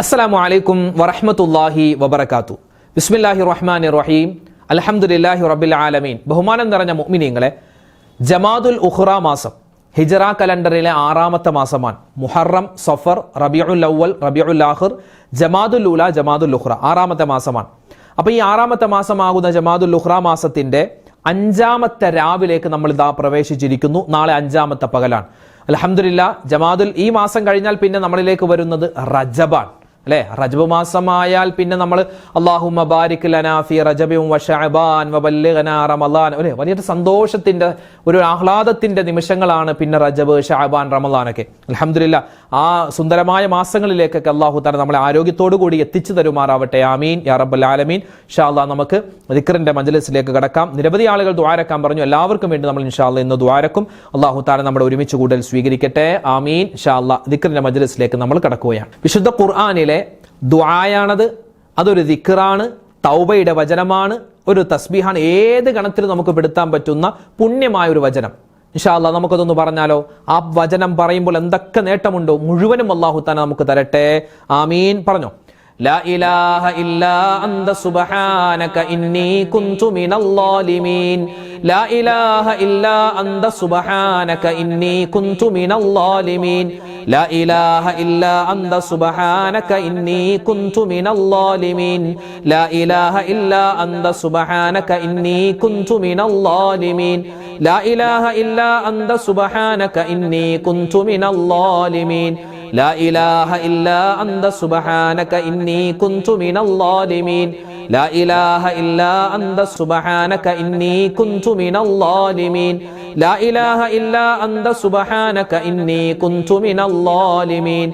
അസ്സലാമു അലൈക്കും വറഹമത്തല്ലാഹി വബർക്കാത്തു ബിസ്മില്ലാഹി റഹ്മാൻ റഹീം അലഹമുല്ലാഹി റബ്ബിൽ ആലമീൻ. ബഹുമാനം നിറഞ്ഞ മുഅ്മിനീങ്ങളെ ജമാദുൽ ഉഹ്റ മാസം ഹിജറ കലണ്ടറിലെ ആറാമത്തെ മാസമാണ്. മുഹറം സഫർ റബിയുൽ അവൽ റബിയുൽ ആഖിർ ജമാദുൽ ഉല ജമാദുൽ ഉഹ്റ ആറാമത്തെ മാസമാണ്. അപ്പോൾ ഈ ആറാമത്തെ മാസമാകുന്ന ജമാദുൽ ഉഹ്റ മാസത്തിന്റെ അഞ്ചാമത്തെ രാവിലേക്ക് നമ്മൾ ഇതാ പ്രവേശിച്ചിരിക്കുന്നു. നാളെ അഞ്ചാമത്തെ പകലാണ്. അലഹമില്ല ജമാദുൽ ഈ മാസം കഴിഞ്ഞാൽ പിന്നെ നമ്മളിലേക്ക് വരുന്നത് റജബാൻ അല്ലെ? റജബ് മാസമായാൽ പിന്നെ നമ്മൾ അള്ളാഹു മബാരിക് ലനാഫി റജബിയും വഷഅബാൻ റമളാൻ അല്ലെ? വലിയൊരു സന്തോഷത്തിന്റെ ഒരു ആഹ്ലാദത്തിന്റെ നിമിഷങ്ങളാണ് പിന്നെ റജബ് ഷഅബാൻ ഒക്കെ അലഹമില്ല ആ സുന്ദരമായ മാസങ്ങളിലേക്കൊക്കെ അള്ളാഹു താല നമ്മളെ ആരോഗ്യത്തോടു കൂടി എത്തിച്ചു തരുമാറാവട്ടെ. ആമീൻ. യാ റബ്ബൽ ആലമീൻ. ഇൻഷാ അള്ളാഹ് നമുക്ക് ദിക്റിന്റെ മജ്ലിസിലേക്ക് കടക്കാം. നിരവധി ആളുകൾ ദ്വാരക്കാൻ പറഞ്ഞു. എല്ലാവർക്കും വേണ്ടി നമ്മൾ ഇൻഷാ അള്ളാഹ് ഇന്ന് ദ്വാരക്കും അള്ളാഹു താല നമ്മുടെ ഒരുമിച്ച് കൂടുതൽ സ്വീകരിക്കട്ടെ. ആമീൻ. ഇൻഷാ അള്ളാഹ് ദിക്റിന്റെ മജ്ലിസിലേക്ക് നമ്മൾ കടക്കുകയാണ്. വിശുദ്ധ ഖുർആാനിലെ ദുആയാണത് അതൊരു ദിക്റാണ് തൗബയുടെ വചനമാണ് ഒരു തസ്ബീഹാണ് ഏത് ഗണത്തിൽ നമുക്ക് പെടുത്താൻ പറ്റുന്ന പുണ്യമായ ഒരു വചനം. ഇൻഷാല്ല നമുക്കതൊന്ന് പറഞ്ഞാലോ? ആ വചനം പറയുമ്പോൾ എന്തൊക്കെ നേട്ടമുണ്ടോ? മുഴുവനും അള്ളാഹു താന നമുക്ക് തരട്ടെ. ആമീൻ. പറഞ്ഞോ? لا إله إلا أنت سبحانك إني كنت من الظالمين لا إله إلا أنت سبحانك إني كنت من الظالمين لا إله إلا أنت سبحانك إني كنت من الظالمين لا إله إلا أنت سبحانك إني كنت من الظالمين لا إله إلا أنت سبحانك إني كنت من الظالمين لا إله إلا أنت سبحانك إني كنت من الظالمين لا إله إلا أنت سبحانك إني كنت من الظالمين لا إله إلا أنت سبحانك إني كنت من الظالمين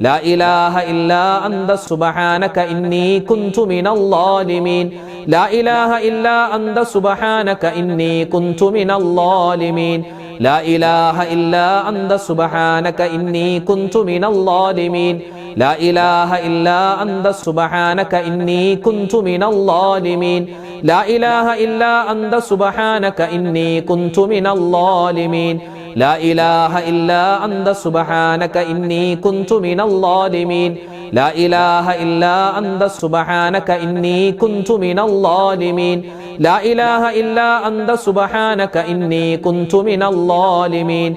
لا إله إلا أنت سبحانك إني كنت من الظالمين لا إله إلا أنت سبحانك إني كنت من الظالمين لا إله إلا أنت سبحانك إني كنت من الظالمين لا إله إلا أنت سبحانك إني كنت من الظالمين لا إله إلا أنت سبحانك إني كنت من الظالمين لا إله إلا أنت سبحانك إني كنت من الظالمين لا إله إلا أنت سبحانك إني كنت من الظالمين لا إله إلا أنت سبحانك إني كنت من الظالمين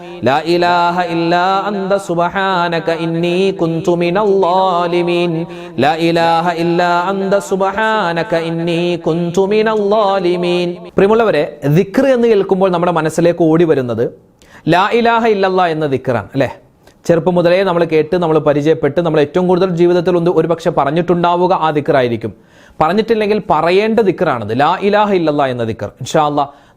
ലാ ഇലാഹ സുബ്ഹാനക ഇന്നി കുന്തു ലാ ഇലാഹ സുബ്ഹാനക ഇന്നി കുന്തു പ്രിയമുള്ളവരെ ദിക്ർ എന്ന് കേൾക്കുമ്പോൾ നമ്മുടെ മനസ്സിലേക്ക് ഓടി വരുന്നത് ലാ ഇലാഹ ഇല്ലല്ലാ എന്ന ദിക്കറാണ് അല്ലെ? ചെറുപ്പം മുതലേ നമ്മൾ കേട്ട് നമ്മൾ പരിചയപ്പെട്ട് നമ്മൾ ഏറ്റവും കൂടുതൽ ജീവിതത്തിൽ ഒന്ന് ഒരുപക്ഷെ പറഞ്ഞിട്ടുണ്ടാവുക ആ ദിക്കറായിരിക്കും പറഞ്ഞിട്ടില്ലെങ്കിൽ പറയേണ്ട ദിക്കറാണത് ലാ ഇലാഹ ഇല്ലല്ലാ എന്ന ദിക്കർ ഇൻഷാ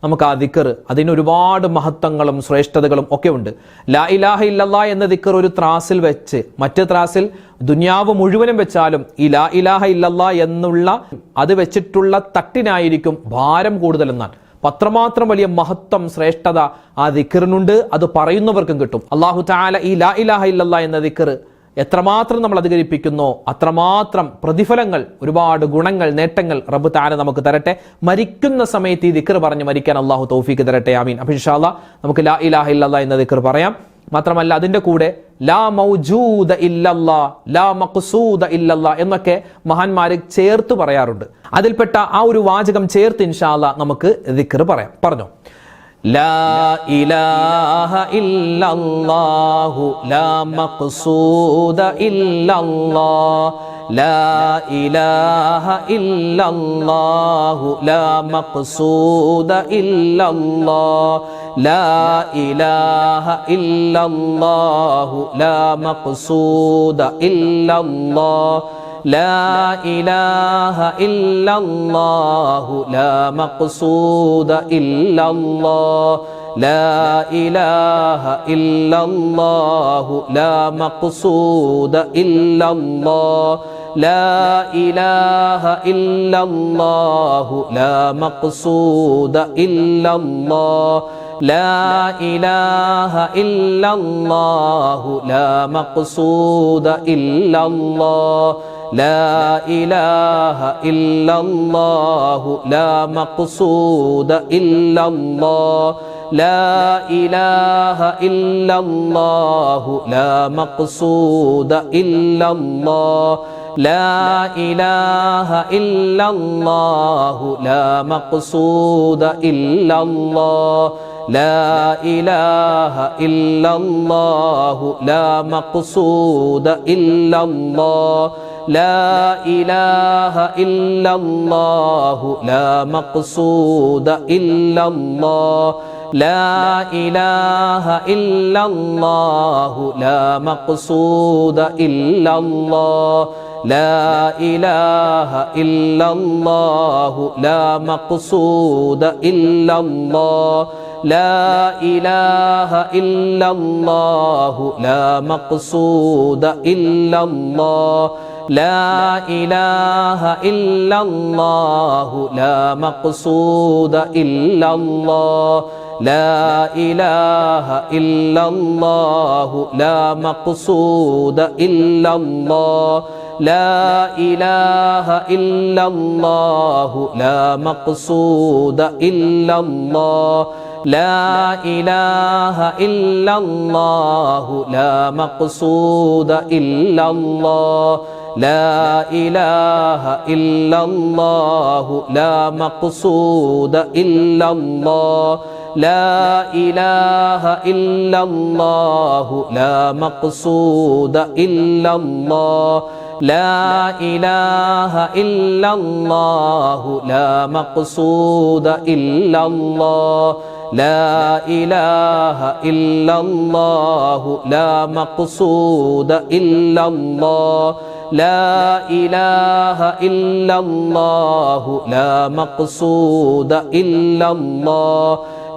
നമുക്ക് ആ ദിക്കർ അതിന് ഒരുപാട് മഹത്വങ്ങളും ശ്രേഷ്ഠതകളും ഒക്കെ ഉണ്ട്. ലാ ഇലാഹ ഇല്ലല്ല എന്ന ദിക്കർ ഒരു ത്രാസിൽ വെച്ച് മറ്റ് ത്രാസിൽ ദുന്യാവ് മുഴുവനും വെച്ചാലും ഈ ലാ ഇലാഹ ഇല്ലല്ല എന്നുള്ള അത് വെച്ചിട്ടുള്ള തട്ടിനായിരിക്കും ഭാരം കൂടുതലെന്നാണ് പത്രമാത്രം വലിയ മഹത്വം ശ്രേഷ്ഠത ആ ദിക്കറിനുണ്ട്. അത് പറയുന്നവർക്കും കിട്ടും. അള്ളാഹു താല ഈ ലാ ഇലാഹ ഇല്ലല്ല എന്ന ദിക്കർ എത്രമാത്രം നമ്മൾ അധികരിപ്പിക്കുന്നോ അത്രമാത്രം പ്രതിഫലങ്ങൾ ഒരുപാട് ഗുണങ്ങൾ നേട്ടങ്ങൾ റബ്ബ് താല നമുക്ക് തരട്ടെ. മരിക്കുന്ന സമയത്ത് ഈ ദിക്കർ പറഞ്ഞ് മരിക്കാൻ അള്ളാഹു തൗഫീക്ക് തരട്ടെ ആമീൻ. അഭിഷാല നമുക്ക് ലാ ഇലാഹ ഇല്ലാ എന്ന ദിക്കർ പറയാം. മാത്രമല്ല അതിന്റെ കൂടെ ലാ മൗജൂദ ഇല്ലല്ലാ ലാ മഖ്സൂദ ഇല്ലല്ലാ എന്നൊക്കെ മഹാന്മാര് ചേർത്ത് പറയാറുണ്ട്. അതിൽപ്പെട്ട ആ ഒരു വാചകം ചേർത്ത് ഇൻഷാല്ല നമുക്ക് ദിക്കർ പറയാം. പറഞ്ഞോ? لا إله إلا الله لا مقصود إلا الله لا إله إلا الله لا مقصود إلا الله لا إله إلا الله لا مقصود إلا الله. لا إله إلا الله لا مقصود إلا الله لا إله إلا الله لا مقصود إلا الله لا إله إلا الله لا مقصود إلا الله لا إله إلا الله لا مقصود إلا الله. لا إله إلا الله لا مقصود إلا الله لا إله إلا الله لا مقصود إلا الله لا إله إلا الله لا مقصود إلا الله لا إله إلا الله لا مقصود إلا الله لا إله إلا الله لا مقصود إلا الله. لا إله إلا الله لا مقصود إلا الله. لا إله إلا الله لا مقصود إلا الله. لا إله إلا الله لا مقصود إلا الله. لا إله إلا الله لا مقصود إلا الله لا إله إلا الله لا مقصود إلا الله لا إله إلا الله لا مقصود إلا الله لا إله إلا الله لا مقصود إلا الله. لا إله إلا الله لا مقصود إلا الله. لا إله إلا الله لا مقصود إلا الله. لا إله إلا الله لا مقصود إلا الله. لا إله إلا الله لا مقصود إلا الله. لا إله إلا الله لا مقصود إلا الله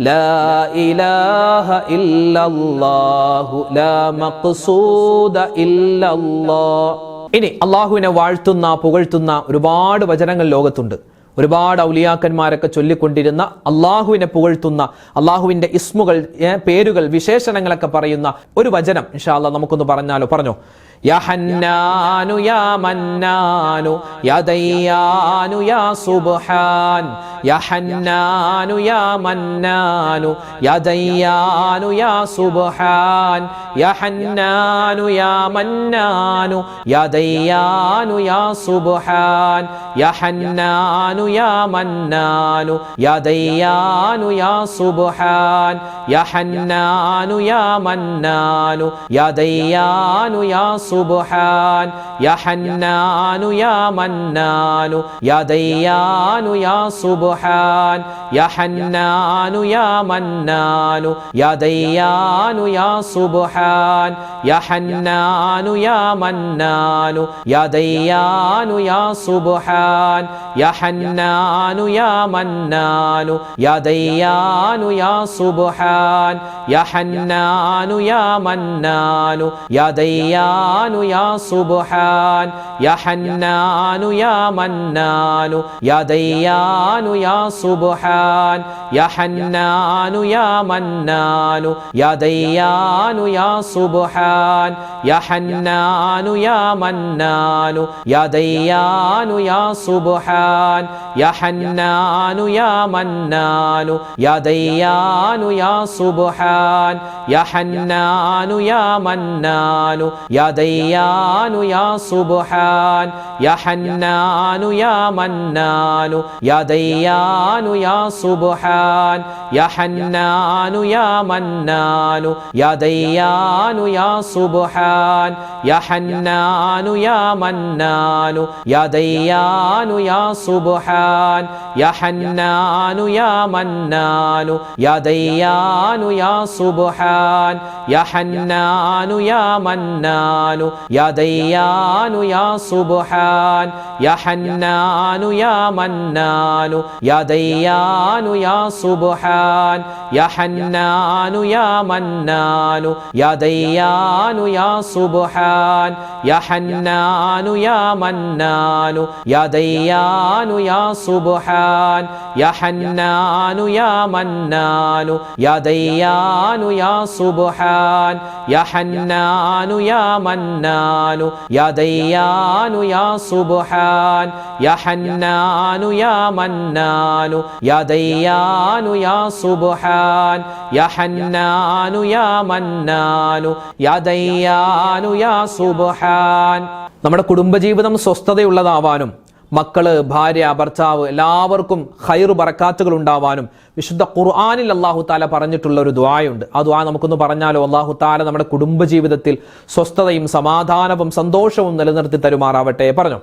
لا إله إلا الله لا مقصود إلا الله ഇനി അള്ളാഹുവിനെ വാഴ്ത്തുന്ന പുകഴ്ത്തുന്ന ഒരുപാട് വചനങ്ങൾ ലോകത്തുണ്ട് ഒരുപാട് ഔലിയാക്കന്മാരൊക്കെ ചൊല്ലിക്കൊണ്ടിരുന്ന അള്ളാഹുവിനെ പുകഴ്ത്തുന്ന അള്ളാഹുവിന്റെ ഇസ്മുകൾ ഏ, പേരുകൾ വിശേഷണങ്ങളൊക്കെ പറയുന്ന ഒരു വചനം ഇൻഷാ അല്ലാ നമുക്കൊന്ന് പറഞ്ഞാലോ പറഞ്ഞോ يا حنان يا منان يا ديان يا سبحان يا حنان يا منان يا ديان يا سبحان يا حنان يا منان يا ديان يا سبحان يا حنان يا منان يا ديان يا سبحان يا حنان يا منان يا ديان يا سبحان സുബ്ഹാൻ യാ ഹന്നാനു യാ മന്നാനു യാ ദയ്യാനു യാ സുബ്ഹാൻ യാ ഹന്നാനു യാ മന്നാനു യാ ദയ്യാനു യാ സുബ്ഹാൻ യാ ഹന്നാനു യാ മന്നാനു യാ ദയ്യാനു യാ സുബ്ഹാൻ യാ ഹന്നാനു യാ മന്നാനു യാ ദയ്യാനു യാ സുബ്ഹാൻ യാ ഹന്നാനു യാ മന്നാനു യാ ദയ്യാനു حيان يا سبحان يا حنان يا منان يا ديان يا سبحان يا حنان يا منان يا ديان يا سبحان يا حنان يا منان يا ديان يا سبحان يا حنان يا منان يا ديان يا سبحان يا حنان يا منان يا ديان ريان يا سبحان يا حنان يا منان يا ديان يا سبحان يا حنان يا منان يا ديان يا سبحان يا حنان يا منان يا ديان يا سبحان يا حنان يا منان يا ديان يا سبحان يا حنان يا منان. യാ മന്നാനു യാ ദയ്യാനു യാ സുബ്ഹാൻ യാ ഹന്നാനു യാ മന്നാനു യാ ദയ്യാനു യാ സുബ്ഹാൻ യാ ഹന്നാനു യാ മന്നാനു യാ ദയ്യാനു യാ സുബ്ഹാൻ യാ ഹന്നാനു യാ മന്നാനു യാ ദയ്യാനു യാ സുബ്ഹാൻ യാ ഹന്നാനു യാ മന്നാനു യാ ദയ്യാനു യാ സുബ്ഹാൻ യാ ഹന്നാനു യാ മന്നാനു യാ ദയ്യാനു യാ സുബ്ഹാൻ യാ ഹന്നാനു യാ മന്നാനു യാ ദയ്യാനു യാ സുബ്ഹാൻ യാ ഹന്നാനു യാ മന്നാനു യാ ദയ്യാനു യാ സുബ്ഹാൻ നമ്മുടെ കുടുംബജീവിതം സ്വസ്ഥതയുള്ളതാവാനും മക്കൾ ഭാര്യ ഭർത്താവ് എല്ലാവർക്കും ഹൈറു ബറക്കാത്തുകൾ ഉണ്ടാവാനും വിശുദ്ധ ഖുർആാനിൽ അള്ളാഹു താല പറഞ്ഞിട്ടുള്ള ഒരു ദ്വായുണ്ട്. ആ ദ്വാ നമുക്കൊന്ന് പറഞ്ഞാലോ? അള്ളാഹു താല നമ്മുടെ കുടുംബജീവിതത്തിൽ സ്വസ്ഥതയും സമാധാനവും സന്തോഷവും നിലനിർത്തി തരുമാറാവട്ടെ. പറഞ്ഞു?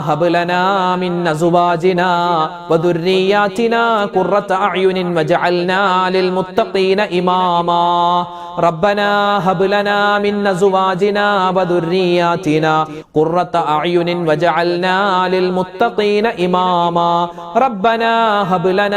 ഹബ്ലനാ മിൻ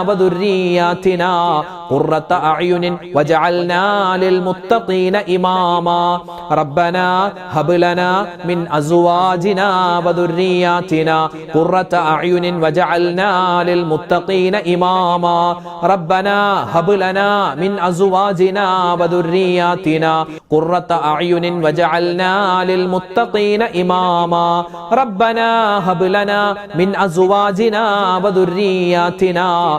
وذرياتنا قرة أعين وجعلنا للمتقين إماما ربنا هب لنا من أزواجنا وذرياتنا قرة أعين وجعلنا للمتقين إماما ربنا هب لنا من أزواجنا وذرياتنا قرة أعين وجعلنا للمتقين إماما ربنا هب لنا من أزواجنا وذرياتنا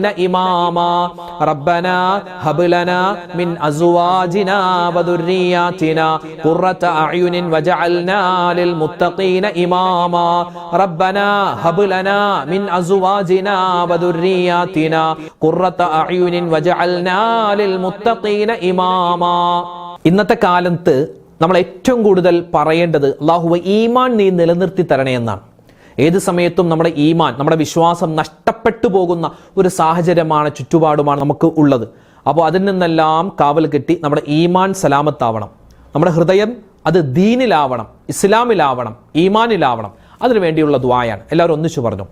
മുത്തഖീന ഇമാമാ റബ്ബനാ ഹബ്ലനാ മിൻ അസുവാജിനാ വദുർരിയാതിനാ ഖുറത അയുനിൻ വജഅൽനാ ലിൽ മുത്തഖീന ഇമാമാ റബ്ബനാ ഹബ്ലനാ മിൻ അസുവാജിനാ വദുർരിയാതിനാ ഖുറത അയുനിൻ വജഅൽനാ ലിൽ മുത്തഖീന ഇമാമാ ഇന്നത്തെ കാലത്ത് നമ്മൾ ഏറ്റവും കൂടുതൽ പറയേണ്ടത് അള്ളാഹുവ ഈമാൻ നീ നിലനിർത്തി തരണേ എന്നാണ്. ഏത് സമയത്തും നമ്മുടെ ഈമാൻ നമ്മുടെ വിശ്വാസം നഷ്ടപ്പെട്ടു പോകുന്ന ഒരു സാഹചര്യമാണ് ചുറ്റുപാടുമാണ് നമുക്ക് ഉള്ളത് അപ്പോൾ അതിൽ നിന്നെല്ലാം കാവൽ കെട്ടി നമ്മുടെ ഈമാൻ സലാമത്താവണം നമ്മുടെ ഹൃദയം അത് ദീനിലാവണം ഇസ്ലാമിലാവണം ഈമാനിലാവണം അതിനു വേണ്ടിയുള്ള ദ്വായാണ് എല്ലാവരും ഒന്നിച്ചു പറഞ്ഞു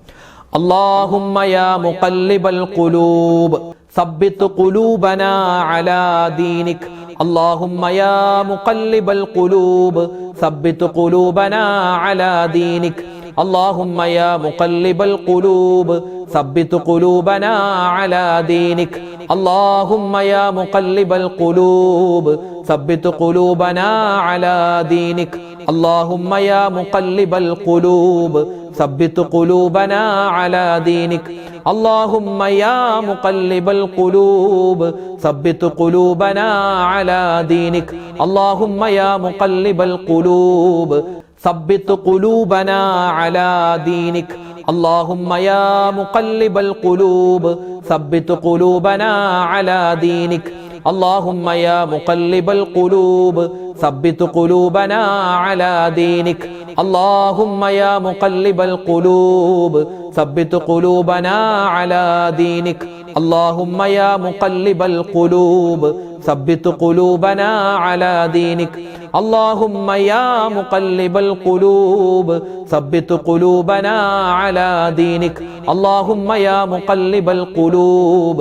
اللهم يا مقلب القلوب ثبت قلوبنا على دينك اللهم يا مقلب القلوب ثبت قلوبنا على دينك اللهم يا مقلب القلوب ثبت قلوبنا على دينك اللهم يا مقلب القلوب ثبت قلوبنا على دينك اللهم يا مقلب القلوب ثبت قلوبنا على دينك اللهم يا مقلب القلوب ثبت قلوبنا على دينك اللهم يا مقلب القلوب ثبت قلوبنا على دينك اللهم يا مقلب القلوب ثبت قلوبنا على دينك اللهم يا مقلب القلوب ثبت قلوبنا على دينك اللهم يا مقلب القلوب ثبت قلوبنا على دينك اللهم يا مقلب القلوب ثبت قلوبنا على دينك اللهم يا مقلب القلوب ثبت قلوبنا على دينك اللهم يا مقلب القلوب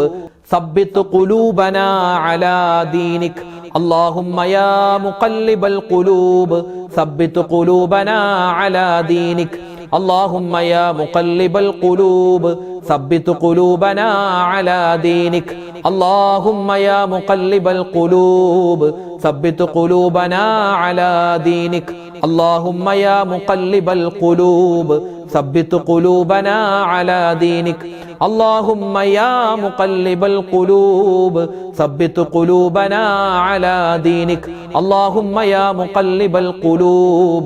ثبت قلوبنا على دينك اللهم يا مقلب القلوب ثبت قلوبنا على دينك اللهم يا مقلب القلوب ثبت قلوبنا على دينك اللهم يا مقلب القلوب ثبت قلوبنا على دينك اللهم يا مقلب القلوب ثبت قلوبنا على دينك اللهم يا مقلب القلوب ثبت قلوبنا على دينك اللهم يا مقلب القلوب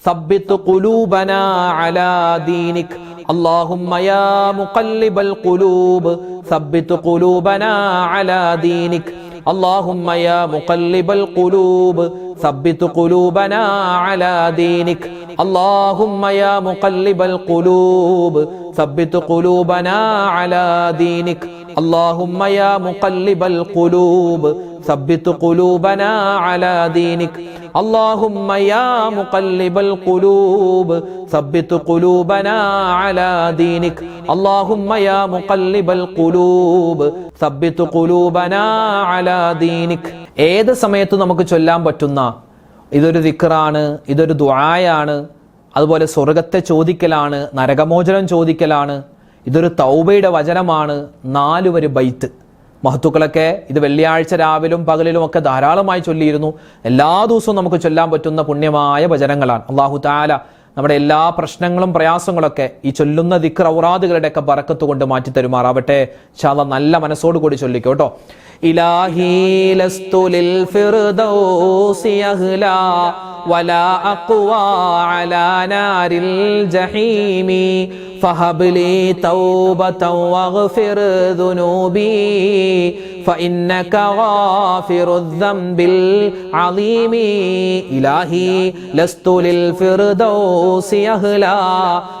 ثبت قلوبنا على دينك اللهم يا مقلب القلوب ثبت قلوبنا على دينك اللهم يا مقلب القلوب ثبت قلوبنا على دينك اللهم يا مقلب القلوب ثبت قلوبنا على دينك اللهم يا مقلب القلوب ثبت قلوبنا على دينك اللهم يا مقلب القلوب ثبت قلوبنا على دينك اللهم يا مقلب القلوب ثبت قلوبنا على دينك ഏത് സമയത്തും നമുക്ക് ചൊല്ലാൻ പറ്റുന്ന ഇതൊരു ദിക്റാണ് ഇതൊരു ദുആയാണ് അതുപോലെ സ്വർഗത്തെ ചോദിക്കലാണ് നരകമോചനം ചോദിക്കലാണ് ഇതൊരു തൗബയുടെ വചനമാണ് നാലുവര് ബൈത്ത് മഹത്തുക്കളൊക്കെ ഇത് വെള്ളിയാഴ്ച രാവിലും പകലിലും ഒക്കെ ധാരാളമായി ചൊല്ലിയിരുന്നു. എല്ലാ ദിവസവും നമുക്ക് ചൊല്ലാൻ പറ്റുന്ന പുണ്യമായ വചനങ്ങളാണ് അള്ളാഹു താല നമ്മുടെ എല്ലാ പ്രശ്നങ്ങളും പ്രയാസങ്ങളൊക്കെ ഈ ചൊല്ലുന്ന ദിക്ർ ഔറാദുകളുടെ ഒക്കെ ബറക്കത്ത് കൊണ്ട് മാറ്റി തരുമാറാവട്ടെ. ശാല നല്ല മനസ്സോട് കൂടി ചൊല്ലിക്കോ കേട്ടോ. ഇലാഹി فهب لي توبة واغفر ذنوبي فإنك غافر الذنب العظيم. إلهي لست للفردوس أهلا.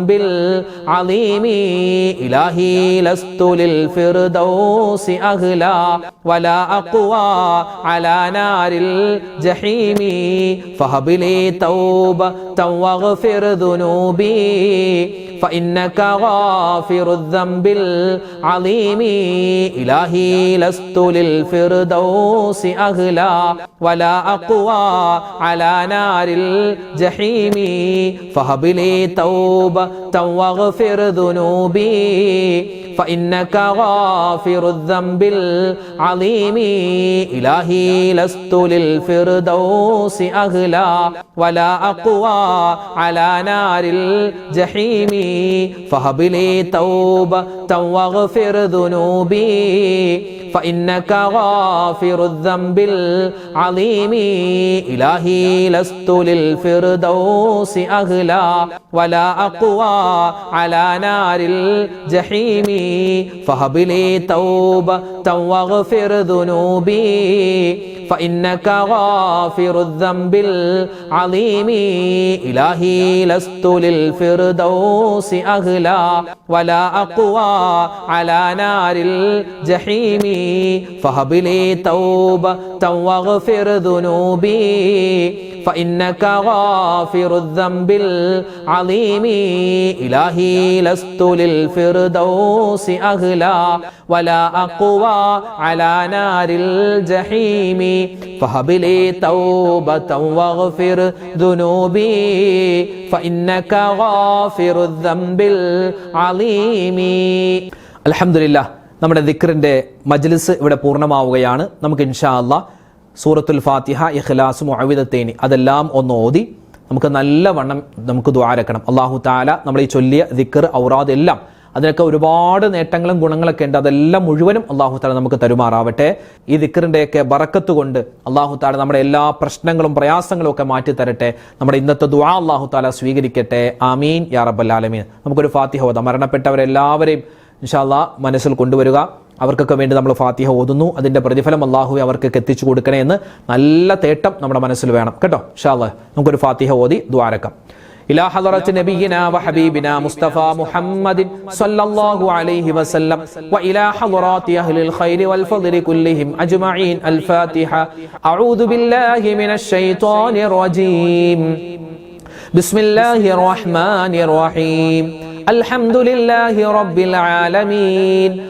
العظيم إلهي لست للفردوس أهلا ولا أقوى على نار الجحيم. فهب لي توبة واغفر ذنوبي فإنك غافر الذنب العظيم. إلهي لست للفردوس أهلا ولا أقوى على نار الجحيم. فهب لي توبة واغفر ذنوبي فإنك غافر الذنب العظيم. إلهي لست للفردوس أهلا ولا أقوى على نار الجحيم. فهب لي توبة واغفر ذنوبي فإنك غافر الذنب العظيم. إلهي لست للفردوس أهلا ولا أقوى على نار الجحيم. فهب لي توبة واغفر ذنوبي فإنك غافر الذنب العظيم. إلهي لست للفردوس أهلا ولا أقوى على نار الجحيم. فهب لي توبة واغفر ذنوبي فإنك غافر الذنب العظيم. إلهي لست للفردوس أغلى ولا أقوى على نار الجحيم فهب لي توبة واغفر ذنوبي فإنك غافر الذنب العظيم الحمد لله നമ്മുടെ ദിക്റിൻ്റെ മജ്ലിസ് ഇവിടെ പൂർണ്ണമാവുകയാണ് നമുക്ക് ഇൻഷാ അല്ലാ സൂറത്തുൽ ഫാത്തിഹ ഇഖ്ലാസ് മുഅവിദത്തേനി അതെല്ലാം ഒന്ന് ഓതി നമുക്ക് നല്ല വണ്ണം നമുക്ക് ദ്വാരക്കണം അള്ളാഹു താല നമ്മൾ ഈ ചൊല്ലിയ ദിക്കർ ഔറാദ് എല്ലാം അതിനൊക്കെ ഒരുപാട് നേട്ടങ്ങളും ഗുണങ്ങളൊക്കെ ഉണ്ട്. അതെല്ലാം മുഴുവനും അള്ളാഹു താല നമുക്ക് തരുമാറാവട്ടെ. ഈ ദിക്കറിന്റെയൊക്കെ ബറക്കത്ത് കൊണ്ട് അള്ളാഹു താല നമ്മുടെ എല്ലാ പ്രശ്നങ്ങളും പ്രയാസങ്ങളും ഒക്കെ മാറ്റി തരട്ടെ. നമ്മുടെ ഇന്നത്തെ ദുആ അള്ളാഹു താല സ്വീകരിക്കട്ടെ. ആമീൻ. യാ റബ്ബൽ ആലമീൻ. നമുക്കൊരു ഫാത്തിഹ മരണപ്പെട്ടവരെല്ലാവരെയും ഇൻഷാല്ലാ മനസ്സിൽ കൊണ്ടുവരിക. അവർക്കൊക്കെ വേണ്ടി നമ്മൾ ഫാത്തിഹ ഓതുന്നു അതിന്റെ പ്രതിഫലം അള്ളാഹു അവർക്കൊക്കെ എത്തിച്ചു കൊടുക്കണേ എന്ന് നല്ല തേട്ടം നമ്മുടെ മനസ്സിൽ വേണം കേട്ടോ ഇൻഷാല്ല നമുക്കൊരു ഫാത്തിഹ ഓതി ദ്വാരക്കാം إلى حضرة نبينا وحبيبنا مصطفى محمد صلى الله عليه وسلم وإلى حضرات أهل الخير والفضل كلهم أجمعين الفاتحة أعوذ بالله من الشيطان الرجيم بسم الله الرحمن الرحيم الحمد لله رب العالمين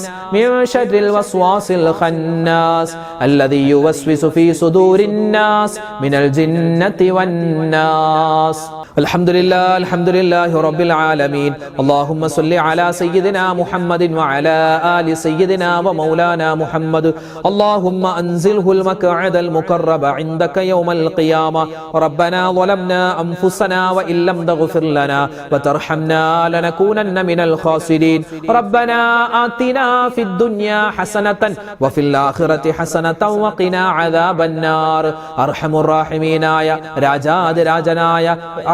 من شر الوسواس الخناس الذي يوسوس في صدور الناس من الجنة والناس. الحمد لله الحمد لله رب العالمين. اللهم صل على سيدنا محمد وعلى آل سيدنا ومولانا محمد. اللهم أنزله المقعد المقرب عندك يوم القيامة. ربنا ظلمنا أنفسنا وإن لم تغفر لنا وترحمنا لنكونن من الخاسرين. ربنا آتنا ഫിദ് ദുനിയാ ഹസനതൻ വഫിൽ ആഖിറതി ഹസനതൻ വഖിനാ അദാബന്നാർ. അർഹമുർ റഹീമീനായ രാജാതിരാജനായ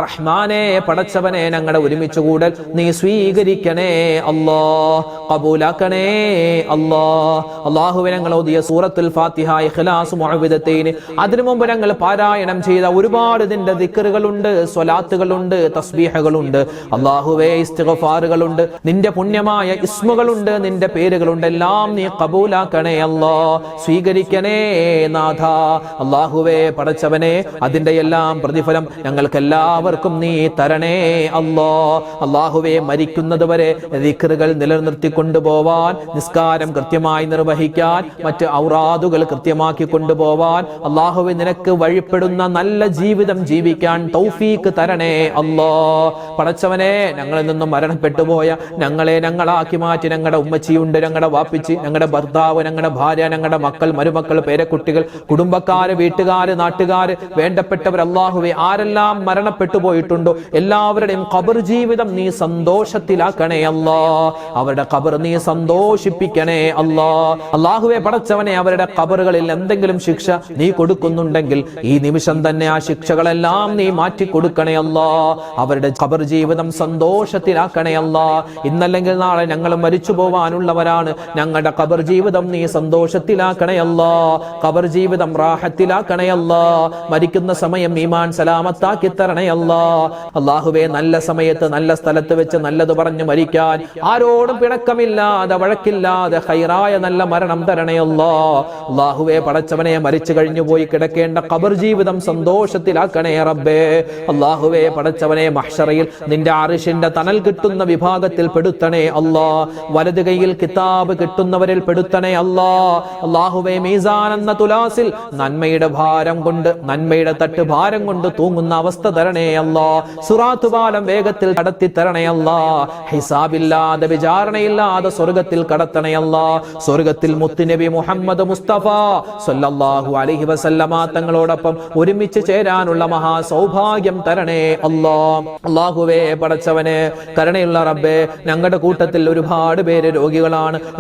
റഹ്മാനെ പടച്ചവനെ ഞങ്ങളുടെ ഒരുമിച്ച് കൂടൽ നീ സ്വീകരിക്കണേ അല്ലോ കബൂലാക്കണേ അല്ലോ. അള്ളാഹുവിനെ ഞങ്ങൾ ഓതിയ സൂറത്തുൽ ഫാത്തിഹ ഇഖ്ലാസ് മുഅവിദത്തൈന് അതിനു മുമ്പ് ഞങ്ങൾ പാരായണം ചെയ്ത ഒരുപാട് ഇതിന്റെ ദിക്റുകളുണ്ട് സ്വലാത്തുകളുണ്ട് തസ്ബീഹകളുണ്ട്. അല്ലാഹുവേ ഇസ്തിഗ്ഫാറുകളുണ്ട്. നിന്റെ പുണ്യമായ ഇസ്മുകളുണ്ട് നിന്റെ പേര് എല്ലാം നീ കബൂലാക്കണേ അല്ലോ. സ്വീകരിക്കണേ നാഥ. അള്ളാഹുവേ പടച്ചവനെ അതിന്റെ എല്ലാം പ്രതിഫലം ഞങ്ങൾക്ക് എല്ലാവർക്കും നീ തരണേ അല്ലോ. അള്ളാഹുവെ മരിക്കുന്നത് വരെ ദിക്റുകൾ നിലനിർത്തി കൊണ്ടുപോവാൻ നിസ്കാരം കൃത്യമായി നിർവഹിക്കാൻ മറ്റ് ഔറാദുകൾ കൃത്യമാക്കി കൊണ്ടുപോവാൻ അള്ളാഹുവെ നിനക്ക് വഴിപ്പെടുന്ന നല്ല ജീവിതം ജീവിക്കാൻ തൗഫീക്ക് തരണേ അല്ലോ. പടച്ചവനെ ഞങ്ങളിൽ നിന്നും മരണപ്പെട്ടുപോയ ഞങ്ങളെ ഞങ്ങളാക്കി മാറ്റി ഞങ്ങളുടെ ഉമ്മച്ചിയുണ്ട് ഞങ്ങളുടെ വാപ്പിച്ച് ഞങ്ങളുടെ ഭർത്താവ് ഞങ്ങളുടെ ഭാര്യ ഞങ്ങളുടെ മക്കൾ മരുമക്കൾ പേരക്കുട്ടികൾ കുടുംബക്കാര് വീട്ടുകാര് നാട്ടുകാര് വേണ്ടപ്പെട്ടവർ അള്ളാഹുവെ ആരെല്ലാം മരണപ്പെട്ടു പോയിട്ടുണ്ടോ? എല്ലാവരുടെയും കബർ ജീവിതം നീ സന്തോഷത്തിലാക്കണേ അല്ലാ. അവരുടെ കബർ നീ സന്തോഷിപ്പിക്കണേ അല്ലാ. അള്ളാഹുവെ പടച്ചവനെ അവരുടെ കബറുകളിൽ എന്തെങ്കിലും ശിക്ഷ നീ കൊടുക്കുന്നുണ്ടെങ്കിൽ ഈ നിമിഷം തന്നെ ആ ശിക്ഷകളെല്ലാം നീ മാറ്റി കൊടുക്കണേ അല്ലാ. അവരുടെ കബർ ജീവിതം സന്തോഷത്തിലാക്കണേ അല്ലാ. ഇന്നല്ലെങ്കിൽ നാളെ ഞങ്ങൾ മരിച്ചു പോവാനുള്ള ആഗ്രഹിക്കുന്നവരാണ് ഞങ്ങളുടെ കബർ ജീവിതം നീ സന്തോഷത്തിലാക്കണയല്ല. കബർ ജീവിതം റാഹത്തിലാക്കണയല്ല. മരിക്കുന്ന സമയം ഈമാൻ സലാമത്താക്കി തരണയല്ല. അള്ളാഹുവേ നല്ല സമയത്ത് നല്ല സ്ഥലത്ത് വെച്ച് നല്ലത് പറഞ്ഞു മരിക്കാൻ ആരോടും പിണക്കമില്ലാതെ വഴക്കില്ലാതെ ഹൈറായ നല്ല മരണം തരണയല്ല. അള്ളാഹുവേ പടച്ചവനെ മരിച്ചു കഴിഞ്ഞു പോയി കിടക്കേണ്ട കബർ ജീവിതം സന്തോഷത്തിലാക്കണേ റബ്ബേ. അള്ളാഹുവേ പടച്ചവനെ മഹ്ഷറയിൽ നിന്റെ അറിഷിന്റെ തണൽ കിട്ടുന്ന വിഭാഗത്തിൽ പെടുത്തണേ അല്ലാ. വലത് കൈയിൽ കിതാബ് കിട്ടുന്നവരിൽ പെടുത്തണേ അല്ലാ. അള്ളാഹുവേ മീസാൻ എന്ന തുലാസിൽ നന്മയുടെ ഭാരം കൊണ്ട് നന്മയുടെ തട്ട് ഭാരം കൊണ്ട് തൂങ്ങുന്ന അവസ്ഥ തരണേ അല്ലാ. സുറാത്തുപാലം വേഗത്തിൽ കടത്തി തരണേ അല്ലാ. ഹിസാബില്ലാതെ വിചാരണയില്ലാതെ സ്വർഗത്തിൽ കടത്തണേ അല്ലാ. സ്വർഗത്തിൽ മുത്തുനബി മുഹമ്മദ് മുസ്തഫ സല്ലല്ലാഹു അലൈഹി വസല്ലമ തങ്ങളോടൊപ്പം ഒരുമിച്ച് ചേരാനുള്ള മഹാ സൗഭാഗ്യം തരണേ അല്ലാ. അള്ളാഹുവേ പടച്ചവനെ കരുണയുള്ള റബ്ബേ ഞങ്ങളുടെ കൂട്ടത്തിൽ ഒരുപാട് പേര് രോഗികളാണ്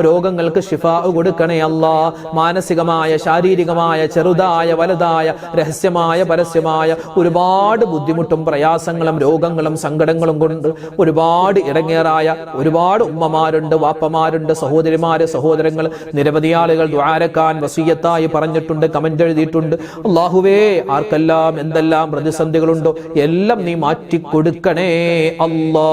രോഗങ്ങൾക്ക് ഷിഫ കൊടുക്കണേ അല്ലാ. മാനസികമായ ശാരീരികമായ ചെറുതായ വലുതായ രഹസ്യമായ പരസ്യമായ ഒരുപാട് ബുദ്ധിമുട്ടും പ്രയാസങ്ങളും രോഗങ്ങളും സങ്കടങ്ങളും കൊണ്ട് ഒരുപാട് ഇടങ്ങേറായ ഒരുപാട് ഉമ്മമാരുണ്ട് വാപ്പമാരുണ്ട് സഹോദരിമാര് സഹോദരങ്ങൾ. നിരവധി ആളുകൾ ദ്വാരക്കാൻ വസീയത്തായി പറഞ്ഞിട്ടുണ്ട് കമന്റ് എഴുതിയിട്ടുണ്ട്. അള്ളാഹുവേ ആർക്കെല്ലാം എന്തെല്ലാം പ്രതിസന്ധികളുണ്ടോ എല്ലാം നീ മാറ്റി കൊടുക്കണേ അല്ലാ.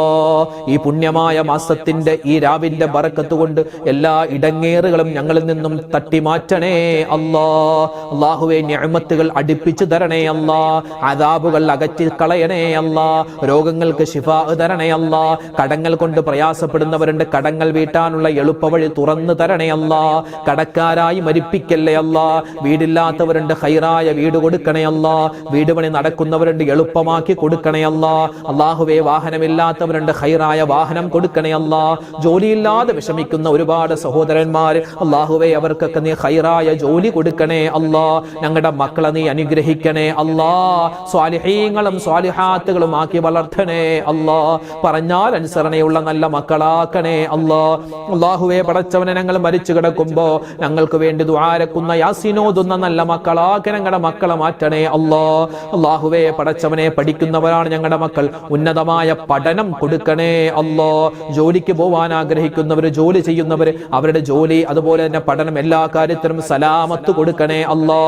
ഈ പുണ്യമായ മാസത്തിന്റെ ഈ രാവിന്റെ ബറക്കത്ത് കൊണ്ട് എല്ലാ ഇടങ്ങേറുകളും ഞങ്ങളിൽ നിന്നും തട്ടി മാറ്റണേ അല്ലാ. അള്ളാഹുവെ ഞാമത്തുകൾ അടുപ്പിച്ചു തരണേ അല്ലാ. അതാബുകൾ അകറ്റി കളയണേ അല്ലാ. രോഗങ്ങൾക്ക് ശിഫ തരണേ അല്ലാ. കടങ്ങൾ കൊണ്ട് പ്രയാസപ്പെടുന്നവരുണ്ട്. കടങ്ങൾ വീട്ടാനുള്ള എളുപ്പവഴി തുറന്നു തരണേ അല്ലാ. കടക്കാരായി മരിപ്പിക്കല്ലേ അല്ലാ. വീടില്ലാത്തവരുണ്ട് ഹൈറായ വീട് കൊടുക്കണേ അല്ലാ. വീട് പണി നടക്കുന്നവരുണ്ട് എളുപ്പമാക്കി കൊടുക്കണേ അല്ലാ. അള്ളാഹുവെ വാഹനമില്ലാത്തവരുണ്ട് ഹൈറായ വാഹനം കൊടുക്കണേ അല്ലാ. ജോലിയില്ലാതെ വിഷമിക്കുന്ന. ഒരുപാട് സഹോദരന്മാർ അള്ളാഹുവെ അവർക്കൊക്കെ നീ ഹൈറായ ജോലി കൊടുക്കണേ അല്ലാ. ഞങ്ങളുടെ മക്കളെ നീ അനുഗ്രഹിക്കണേ അല്ലാ. സ്വാലിഹീങ്ങളും സ്വാലിഹാത്തുകളും ആക്കി വളർത്തണേ അല്ലാ. പറഞ്ഞാൽ അനുസരണയുള്ള നല്ല മക്കളാക്കണേ അല്ലാ. അള്ളാഹുവെ പടച്ചവനെ ഞങ്ങൾ മരിച്ചു കിടക്കുമ്പോ ഞങ്ങൾക്ക് വേണ്ടി ദ്വാരക്കുന്ന യാസിനോതുന്ന നല്ല മക്കളാക്കി ഞങ്ങളുടെ മക്കളെ മാറ്റണേ അല്ലാ. അള്ളാഹുവെ പടച്ചവനെ പഠിക്കുന്നവരാണ് ഞങ്ങളുടെ മക്കൾ. ഉന്നതമായ പഠനം കൊടുക്കണേ അല്ലോ. ജോലിക്ക് പോവാൻ ആഗ്രഹിക്കുന്നവർ ജോലി ചെയ്യുന്നവർ അവരുടെ ജോലി അതുപോലെ തന്നെ പഠനം എല്ലാ കാര്യത്തിലും സലാമത്ത് കൊടുക്കണേ അല്ലാ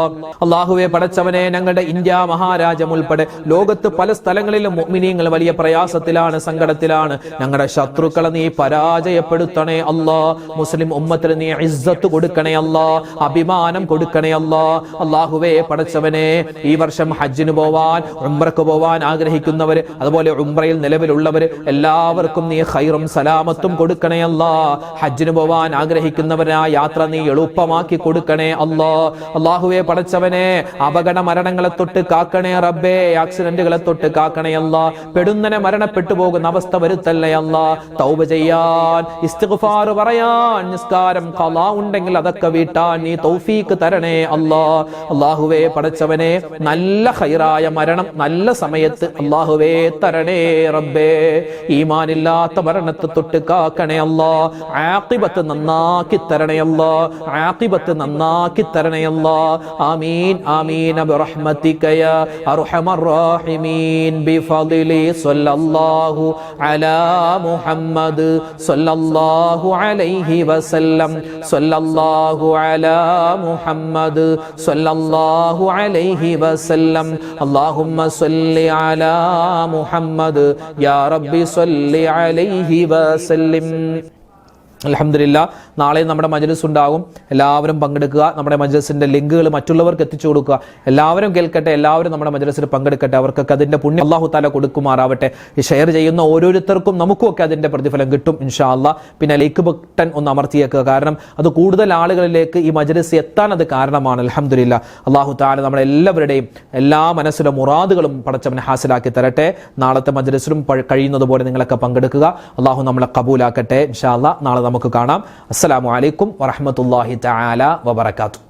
അള്ളാഹുവെ പടച്ചവനെ ഞങ്ങളുടെ ഇന്ത്യ മഹാരാജ്യം ഉൾപ്പെടെ ലോകത്ത് പല സ്ഥലങ്ങളിലും മുഅ്മിനീങ്ങൾ വലിയ പ്രയാസത്തിലാണ് സങ്കടത്തിലാണ്. ഞങ്ങളുടെ ശത്രുക്കളെ നീ പരാജയപ്പെടുത്തണേ അല്ലാ മുസ്ലിം ഉമ്മത്തിന് നീ ഇസ്സത്ത് കൊടുക്കണേ അല്ലാ അഭിമാനം കൊടുക്കണേ അല്ലാ അള്ളാഹുവെ പടച്ചവനെ ഈ വർഷം ഹജ്ജിന് പോവാൻ ഉംറക്ക് പോവാൻ ആഗ്രഹിക്കുന്നവർ അതുപോലെ ഉംറയിൽ നിലവിലുള്ളവർ എല്ലാവർക്കും നീ ഖൈറും സലാമത്തും കൊടുക്കണേ അല്ലാ ഹജ്ജിന് പോവാൻ ആഗ്രഹിക്കുന്നവരാ യാത്ര നീ എളുപ്പമാക്കി കൊടുക്കണേ അല്ലോ. അള്ളാഹുവെ പടച്ചവനെ അപകട മരണങ്ങളെ തൊട്ട് കാക്കണേ റബ്ബേ ആക്സിഡന്റുകളെ തൊട്ട് കാക്കണേ അല്ല. പെടുന്നനെ മരണപ്പെട്ടു പോകുന്ന അവസ്ഥ വരുത്തല്ലേ അല്ല. തൗബ ചെയ്യാൻ ഇസ്തിഗ്ഫാർ പറയാൻ നിസ്കാരം ഖലാ ഉണ്ടെങ്കിൽ അതൊക്കെ വീട്ടാൻ നീ തൗഫീക്ക് തരണേ അല്ലാ. അള്ളാഹുവേ പടച്ചവനെ നല്ല ഹൈറായ മരണം നല്ല സമയത്ത് അള്ളാഹുവേ തരണേ റബ്ബേ. ഈമാനില്ലാത്ത മരണത്തെ തൊട്ട് കാക്കണേ അല്ലാ. ആഖിബത്ത് നന്നാക്കി തരണേ ആക്കിബത്ത് നന്നാക്കി തരണേ അല്ലാ ആമീൻ ആമീൻ ബിറഹ്മതിക യാ അർഹമർ റഹീമീൻ. ബിഫളിലി സ്വല്ലല്ലാഹു അലാ മുഹമ്മദ് സ്വല്ലല്ലാഹു അലൈഹി വസല്ലം. സ്വല്ലല്ലാഹു അലാ മുഹമ്മദ് സ്വല്ലല്ലാഹു അലൈഹി വസല്ലം. അല്ലാഹുമ്മ സ്വല്ലി അലാ മുഹമ്മദ്. യാ റബ്ബി സ്വല്ലി അലൈഹി വസല്ലം. അലഹമില്ല നാളെ നമ്മുടെ മജ്ലിസ് ഉണ്ടാകും. എല്ലാവരും പങ്കെടുക്കുക. നമ്മുടെ മജ്ലിസിന്റെ ലിങ്കുകൾ മറ്റുള്ളവർക്ക് എത്തിച്ചു കൊടുക്കുക. എല്ലാവരും കേൾക്കട്ടെ എല്ലാവരും നമ്മുടെ മജ്ലിസിൽ പങ്കെടുക്കട്ടെ. അവർക്കൊക്കെ അതിന്റെ പുണ്യം അള്ളാഹു താല കൊടുക്കുമാറാവട്ടെ. ഈ ഷെയർ ചെയ്യുന്ന ഓരോരുത്തർക്കും നമുക്കും ഒക്കെ അതിന്റെ പ്രതിഫലം കിട്ടും ഇൻഷാ അല്ല പിന്നെ ലൈക്ക് ബട്ടൺ ഒന്ന് അമർത്തിയേക്കുക. കാരണം അത് കൂടുതൽ ആളുകളിലേക്ക് ഈ മജ്ലിസ് എത്താൻ അത് കാരണമാണ്. അലഹമില്ല അള്ളാഹു താല നമ്മളെല്ലാവരുടെയും എല്ലാ മനസ്സിലെ മുറാദുകളും പടച്ചവനെ ഹാസിലാക്കി തരട്ടെ. നാളത്തെ മജ്ലിസിലും കഴിയുന്നത് പോലെ നിങ്ങളൊക്കെ പങ്കെടുക്കുക. അള്ളാഹു നമ്മളെ കബൂലാക്കട്ടെ ഇൻഷാ അല്ല നാളെ നമുക്ക് കാണാം. അസ്സലാമു അലൈക്കും വറഹ്മത്തുള്ളാഹി തആല വബറകാതുഹു.